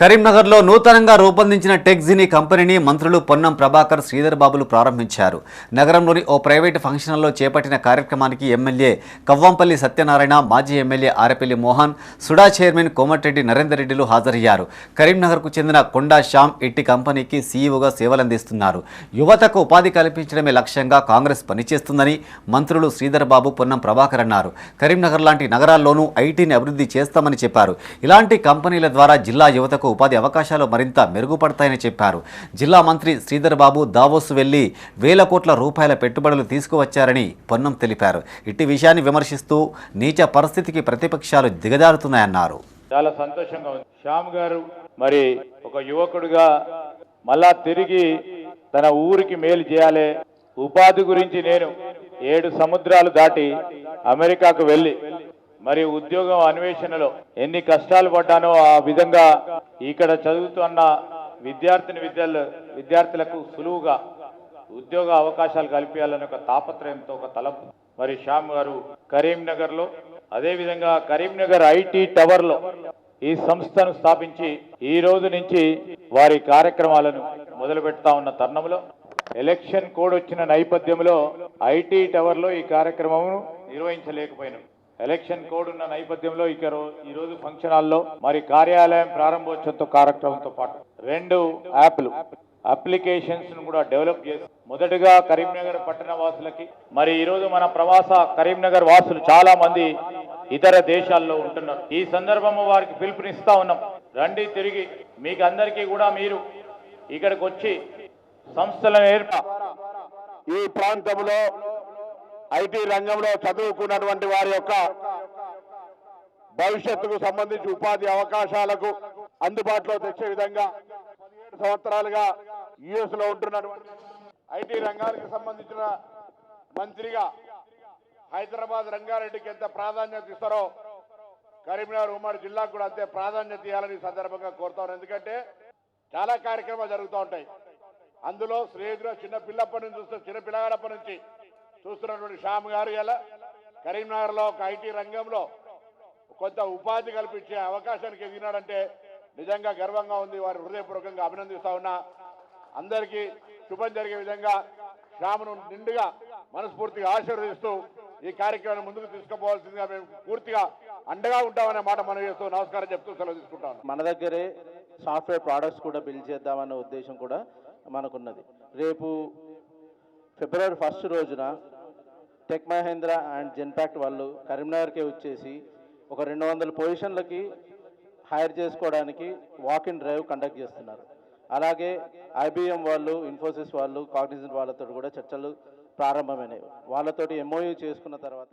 కరీంనగర్లో నూతనంగా రూపొందించిన టెక్జిని కంపెనీని మంత్రులు పొన్నం ప్రభాకర్ శ్రీధర్ బాబులు ప్రారంభించారు. నగరంలోని ఓ ప్రైవేటు ఫంక్షన్లో చేపట్టిన కార్యక్రమానికి ఎమ్మెల్యే కవ్వంపల్లి సత్యనారాయణ మాజీ MLA Arapalli Mohan SUDA chairman Komatireddy Narender రెడ్డిలు హాజరయ్యారు. కరీంనగర్కు చెందిన కొండా శ్యామ్ ఇట్టి కంపెనీకి సీఈఓగా సేవలందిస్తున్నారు. యువతకు ఉపాధి కల్పించడమే లక్ష్యంగా కాంగ్రెస్ పనిచేస్తుందని మంత్రులు శ్రీధర్ బాబు పొన్నం ప్రభాకర్ అన్నారు. కరీంనగర్ లాంటి నగరాల్లోనూ ఐటీని అభివృద్ధి చేస్తామని చెప్పారు. ఇలాంటి కంపెనీల ద్వారా జిల్లా యువతకు ఉపాధి అవకాశాలు మరింత మెరుగుపడతాయని చెప్పారు. జిల్లా మంత్రి శ్రీధర్ బాబు దావోస్ వెళ్ళి వేల కోట్ల రూపాయల పెట్టుబడులు తీసుకువచ్చారని పొన్నం తెలిపారు. ఇట్టి విషయాన్ని విమర్శిస్తూ నీచ పరిస్థితికి ప్రతిపక్షాలు దిగజారుతున్నాయన్నారు. చాలా సంతోషంగా ఉంది. శ్యామ్ గారు మరి ఒక యువకుడుగా మళ్ళా తిరిగి తన ఊరికి మేలు చేయాలి. ఉపాధి గురించి నేను ఏడు సముద్రాలు దాటి అమెరికాకు వెళ్ళి మరి ఉద్యోగం అన్వేషణలో ఎన్ని కష్టాలు పడ్డానో ఆ విధంగా ఇక్కడ చదువుతున్న విద్యార్థిని విద్యలు విద్యార్థులకు సులువుగా ఉద్యోగ అవకాశాలు కల్పించాలని ఒక తాపత్రయంతో ఒక తలపు. మరి శ్యామ్ గారు కరీంనగర్లో అదేవిధంగా కరీంనగర్ ఐటీ టవర్లో ఈ సంస్థను స్థాపించి ఈ రోజు నుంచి వారి కార్యక్రమాలను మొదలు పెడతా ఉన్న తరుణంలో ఎలక్షన్ కోడ్ వచ్చిన నేపథ్యంలో ఐటీ టవర్లో ఈ కార్యక్రమం నిర్వహించలేకపోయినాం. ఎలక్షన్ కోడ్ ఉన్న నేపథ్యంలో ఇక ఈరోజు ఈ రోజు ఫంక్షన్ హాల్లో మరి కార్యాలయం ప్రారంభోత్సవంతో కార్యక్రమంతో పాటు రెండు యాప్లు అప్లికేషన్స్ను కూడా డెవలప్ చేసి మొదటగా కరీంనగర్ పట్టణ వాసులకి మరి ఈ రోజు మన ప్రవాస కరీంనగర్ వాసులు చాలా మంది ఇతర దేశాల్లో ఉంటున్నారు. ఈ సందర్భంలో వారికి పిలుపునిస్తా ఉన్నాం. రండి తిరిగి మీకు అందరికీ కూడా మీరు ఇక్కడికి వచ్చి సంస్థలను ఏర్పా ఈ ప్రాంతంలో ఐటీ రంగంలో చదువుకున్నటువంటి వారి యొక్క భవిష్యత్తుకు సంబంధించి ఉపాధి అవకాశాలకు అందుబాటులో తెచ్చే విధంగా పదిహేడు సంవత్సరాలుగా యుఎస్లో ఉంటున్నటువంటి ఐటీ రంగానికి సంబంధించిన మంత్రిగా హైదరాబాద్ రంగారెడ్డికి ఎంత ప్రాధాన్యత ఇస్తారో కరీంనగర్ ఉమ్మడి జిల్లాకు కూడా అంతే ప్రాధాన్యత ఇవ్వాలని సందర్భంగా కోరుతాను ఎందుకంటే చాలా కార్యక్రమాలు జరుగుతూ ఉంటాయి. అందులో శ్రేయుడు చిన్న పిల్లప్పటి నుంచి చూస్తే చిన్న పిల్లగాడప్పటి నుంచి చూస్తున్నటువంటి శ్యామ్ గారు ఎలా కరీంనగర్లో ఒక ఐటీ రంగంలో కొంత ఉపాధి కల్పించే అవకాశానికి ఎదిగినాడంటే నిజంగా గర్వంగా ఉంది. వారి హృదయపూర్వకంగా అభినందిస్తా ఉన్నా. అందరికీ శుభం జరిగే విధంగా శ్యామును నిండుగా మనస్ఫూర్తిగా ఆశీర్వదిస్తూ ఈ కార్యక్రమాన్ని ముందుకు తీసుకుపోవాల్సిందిగా మేము పూర్తిగా అండగా ఉంటామనే మాట మనం చేస్తూ నమస్కారం చెప్తూ సెలవు తీసుకుంటాను మన దగ్గరే సాఫ్ట్వేర్ ప్రోడక్ట్స్ కూడా బిల్డ్ చేద్దామన్న ఉద్దేశం కూడా మనకున్నది. రేపు ఫిబ్రవరి ఫస్ట్ రోజున టెక్ మహేంద్ర అండ్ జెన్పాక్ట్ వాళ్ళు కరీంనగర్కే వచ్చేసి ఒక రెండు వందల పొజిషన్లకి హైర్ చేసుకోవడానికి వాక్ ఇన్ డ్రైవ్ కండక్ట్ చేస్తున్నారు. అలాగే ఐబిఎం వాళ్ళు ఇన్ఫోసిస్ వాళ్ళు కాగ్నిజెంట్ వాళ్ళతో కూడా చర్చలు ప్రారంభమైనవి వాళ్ళతోటి ఎంఓయూ చేసుకున్న తర్వాత